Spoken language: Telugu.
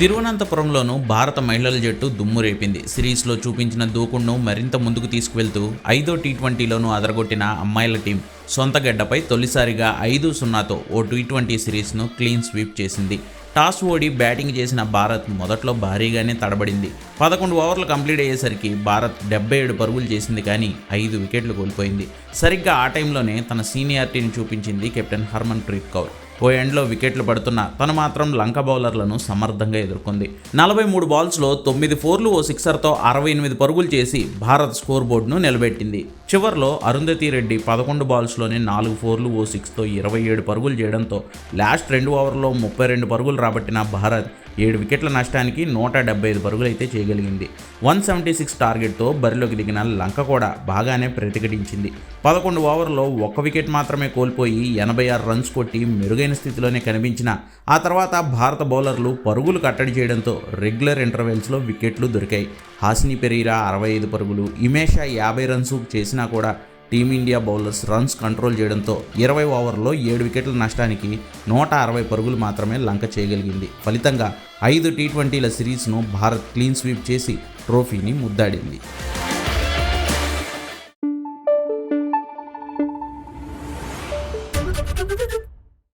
తిరువనంతపురంలోనూ భారత మహిళల జట్టు దుమ్ము రేపింది. సిరీస్లో చూపించిన దూకుడును మరింత ముందుకు తీసుకువెళ్తూ ఐదో టీ ట్వంటీలోనూ అదరగొట్టిన అమ్మాయిల టీం. సొంత గడ్డపై తొలిసారిగా ఐదు సున్నాతో ఓ టీ ట్వంటీ సిరీస్ను క్లీన్ స్వీప్ చేసింది. టాస్ ఓడి బ్యాటింగ్ చేసిన భారత్ మొదట్లో భారీగానే తడబడింది. పదకొండు ఓవర్లు కంప్లీట్ అయ్యేసరికి భారత్ డెబ్బై ఏడు పరుగులు చేసింది కానీ ఐదు వికెట్లు కోల్పోయింది. సరిగ్గా ఆ టైంలోనే తన సీనియారిటీని చూపించింది కెప్టెన్ హర్మన్ ప్రీత్ కౌర్. ఓ ఎండ్లో వికెట్లు పడుతున్న తను మాత్రం లంక బౌలర్లను సమర్థంగా ఎదుర్కొంది. నలభై మూడు బాల్స్లో తొమ్మిది ఫోర్లు ఓ సిక్సర్తో అరవై ఎనిమిది పరుగులు చేసి భారత్ స్కోర్ బోర్డును నిలబెట్టింది. చివర్లో అరుంధతి రెడ్డి పదకొండు బాల్స్ ఓవర్స్లోనే నాలుగు ఫోర్లు ఓ సిక్స్తో ఇరవై ఏడు పరుగులు చేయడంతో లాస్ట్ రెండు ఓవర్లో ముప్పై రెండు పరుగులు రాబట్టిన భారత్ ఏడు వికెట్ల నష్టానికి నూట డెబ్బై ఐదు పరుగులు అయితే చేయగలిగింది. వన్ సెవెంటీ సిక్స్ టార్గెట్తో బరిలోకి దిగిన లంక కూడా బాగానే ప్రతిఘటించింది. పదకొండు ఓవర్లో ఒక్క వికెట్ మాత్రమే కోల్పోయి ఎనభై ఆరు రన్స్ కొట్టి మెరుగైన స్థితిలోనే కనిపించిన ఆ తర్వాత భారత బౌలర్లు పరుగులు కట్టడి చేయడంతో రెగ్యులర్ ఇంటర్వెల్స్లో వికెట్లు దొరికాయి. హాసిని పెరీరా అరవై ఐదు పరుగులు ఇమేషా యాభై రన్స్ చేసినా కూడా టీమిండియా బౌలర్స్ రన్స్ కంట్రోల్ చేయడంతో ఇరవై ఓవర్లో ఏడు వికెట్ల నష్టానికి నూట అరవై పరుగులు మాత్రమే లంక చేయగలిగింది. ఫలితంగా ఐదు టీ ట్వంటీల సిరీస్ను భారత్ క్లీన్ స్వీప్ చేసి ట్రోఫీని ముద్దాడింది.